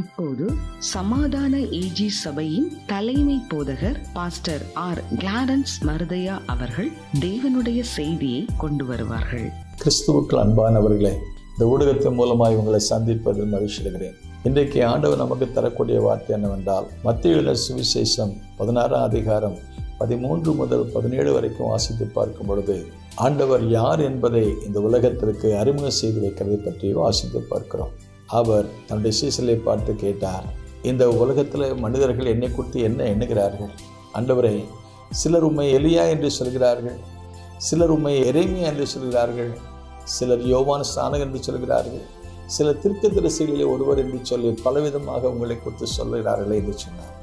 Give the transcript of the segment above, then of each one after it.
இப்போது சமாதான ஏஜி சபையின் தலைமை போதகர் பாஸ்டர் ஆர். கிளாரன்ஸ் மருதையா அவர்கள் தேவனுடைய செய்தியை கொண்டு வருவார்கள். கிறிஸ்துவுக்கு அன்பானவர்களே இந்த ஊடகத்தின் மூலமாய் உங்களை சந்திப்பதில் மகிழ்ச்சிடுகிறேன் இன்றைக்கு ஆண்டவர் நமக்கு தரக்கூடிய வார்த்தை என்னவென்றால் மத்திய சுவிசேஷம் பதினாறாம் அதிகாரம் பதிமூன்று முதல் பதினேழு வரைக்கும் வாசித்து பார்க்கும் பொழுது ஆண்டவர் யார் என்பதை இந்த உலகத்திற்கு அறிமுகம் செய்து வைக்கிறதை பற்றி வாசித்து பார்க்கிறோம். அவர் தன்னுடைய சீசலை பார்த்து கேட்டார் இந்த உலகத்தில் மனிதர்கள் என்னை குறித்து என்ன எண்ணுகிறார்கள்? அண்டவரே சிலர் உண்மை எலியா என்று சொல்கிறார்கள் சிலர் உண்மை எரேமியா என்று சொல்கிறார்கள் சிலர் யோவான ஸ்தானக் என்று சொல்கிறார்கள் சிலர் திருக்க தரிசிகளிலே ஒருவர் என்று சொல்லி பலவிதமாக உங்களை குறித்து சொல்கிறார்களே என்று சொன்னார்.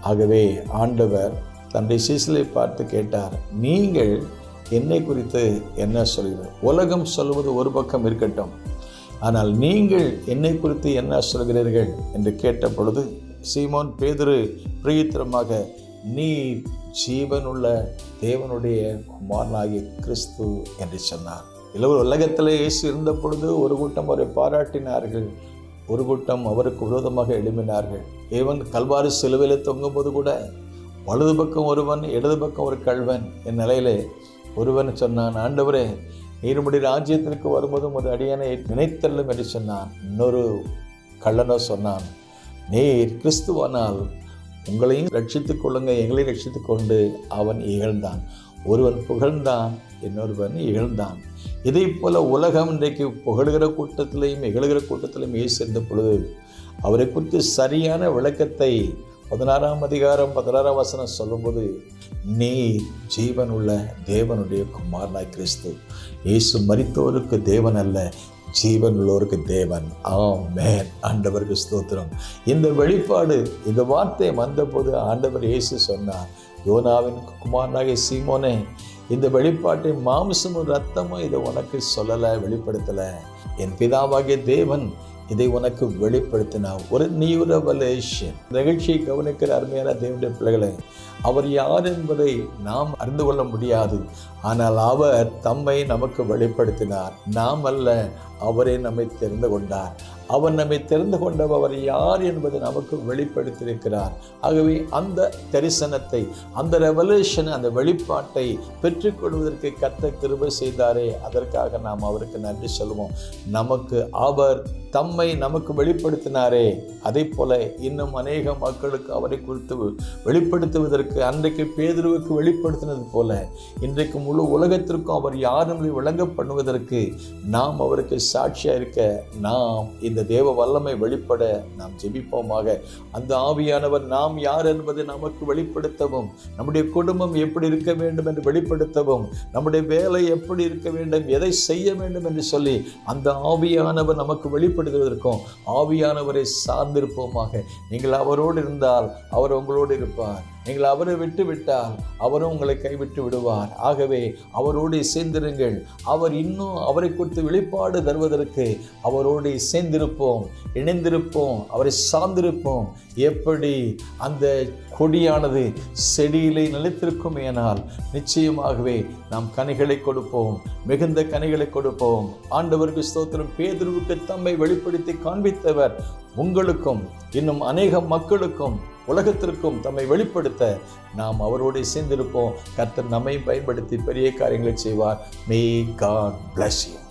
ஆகவே ஆண்டவர் தன்னுடைய சீசலை பார்த்து கேட்டார் நீங்கள் என்னை குறித்து என்ன சொல்கிறீர்கள்? உலகம் சொல்வது ஒரு பக்கம் இருக்கட்டும் ஆனால் நீங்கள் என்னை குறித்து என்ன சொல்கிறீர்கள் என்று கேட்ட பொழுது சீமோன் பேதுரு பிரயுத்தரமாக நீ ஜீவனுள்ள தேவனுடைய குமாரனாகிய கிறிஸ்து என்று சொன்னார். இளவர் உலகத்திலே உலகத்தில் இயேசு இருந்த பொழுது ஒரு கூட்டம் அவரை பாராட்டினார்கள். ஒரு கூட்டம் அவருக்கு விரோதமாக எழுப்பினார்கள் ஏவன் கல்வாரி சிலுவையில் தொங்கும்போது கூட வலது பக்கம் ஒருவன் இடது பக்கம் ஒரு கல்வன் என் நிலையிலே ஒருவன் சொன்னான் ஆண்டவரே நீருமுடி ராஜ்யத்திற்கு வரும்போதும் ஒரு அடியானை நினைத்தள்ளும் என்று சொன்னான். இன்னொரு கள்ளனோ சொன்னான் நீர் கிறிஸ்துவானால் உங்களையும் ரட்சித்துக் கொள்ளுங்க எங்களையும் ரட்சித்துக் கொண்டு அவன் இகழ்ந்தான். ஒருவன் புகழ்ந்தான் இன்னொருவன் இகழ்ந்தான். இதை போல உலகம் இன்றைக்கு புகழுகிற கூட்டத்திலையும் இகழுகிற கூட்டத்திலையும் ஏசு இருந்த பொழுது அவரை குறித்து சரியான விளக்கத்தை பதினாறாம் அதிகாரம் பதினாறாம் வசனம் சொல்லும்போது நீ ஜீவனுள்ள தேவனுடைய குமாரனாய் கிறிஸ்து. இயேசு மரித்தோருக்கு தேவன் அல்ல ஜீவன் உள்ளோருக்கு தேவன். ஆமேன். ஆண்டவருக்கு ஸ்தோத்திரம். இந்த வெளிப்பாடு இந்த வார்த்தை வந்தபோது ஆண்டவர் இயேசு சொன்னார் யோனாவின் குமாரனாகிய சீமோனே இந்த வெளிப்பாட்டை மாம்சமும் ரத்தமும் இதை உனக்கு சொல்லலை வெளிப்படுத்தலை. என் பிதாவாகிய தேவன் இதை உனக்கு வெளிப்படுத்தினார் ஒரு நியூரவலேஷன் நிகழ்ச்சியை கவனிக்கிற அருமையான தேவனுடைய பிள்ளைகளை அவர் யார் என்பதை நாம் அறிந்து கொள்ள முடியாது. ஆனால் அவர் தம்மை நமக்கு வெளிப்படுத்தினார். நாம் அல்ல அவரே நம்மை தெரிந்து கொண்டார். அவர் நம்மை தெரிந்து கொண்டவர் அவர் யார் என்பதை நமக்கு வெளிப்படுத்தியிருக்கிறார். ஆகவே அந்த தரிசனத்தை அந்த ரெவல்யூஷன் அந்த வெளிப்பாட்டை பெற்றுக்கொள்வதற்கு கத்த கிருபை செய்தாரே. அதற்காக நாம் அவருக்கு நன்றி சொல்லுவோம். நமக்கு அவர் தம்மை நமக்கு வெளிப்படுத்தினாரே. அதே போல இன்னும் அநேக மக்களுக்கு அவரை குறித்து வெளிப்படுத்துவதற்கு அன்றைக்கு பேதுருவுக்கு வெளிப்படுத்தினது போல இன்றைக்கு முழு உலகத்திற்கும் அவர் யாரும் விளங்க பண்ணுவதற்கு நாம் அவருக்கு சாட்சியாக இருக்க நாம் இந்த தேவ வல்லமை வெளிப்பட நாம் ஜெபிப்போமாக. அந்த ஆவியானவர் நாம் யார் என்பதை நமக்கு வெளிப்படுத்தவும் நம்முடைய குடும்பம் எப்படி இருக்க வேண்டும் என்று வெளிப்படுத்தவும் நம்முடைய வேலை எப்படி இருக்க வேண்டும் எதை செய்ய வேண்டும் என்று சொல்லி அந்த ஆவியானவர் நமக்கு வெளிப்படுத்துவதற்கும் ஆவியானவரை சார்ந்திருப்போமாக. நீங்கள் அவரோடு இருந்தால் அவர் உங்களோடு இருப்பார். நீங்கள் அவரை விட்டு விட்டால் அவரும் உங்களை கைவிட்டு விடுவார். ஆகவே அவரோடு சேர்ந்திருங்கள். அவர் இன்னும் அவரை குறித்து வெளிப்பாடு தருவதற்கு அவரோடு சேர்ந்திருப்போம் இணைந்திருப்போம் அவரை சார்ந்திருப்போம். எப்படி? அந்த கொடியானது செடியிலே நிலைத்திருக்கும் ஏனால் நிச்சயமாகவே நாம் கனிகளை கொடுப்போம் மிகுந்த கனிகளை கொடுப்போம். ஆண்டவருக்கு ஸ்தோத்திரம். பேதுருவுக்கு தம்மை வெளிப்படுத்தி காண்பித்தவர் உங்களுக்கும் இன்னும் அநேக மக்களுக்கும் உலகத்திற்கும் தம்மை வெளிப்படுத்த நாம் அவரோடு சேர்ந்திருப்போம். கர்த்தர் நம்மை பயன்படுத்தி பெரிய காரியங்களை செய்வார். May God bless you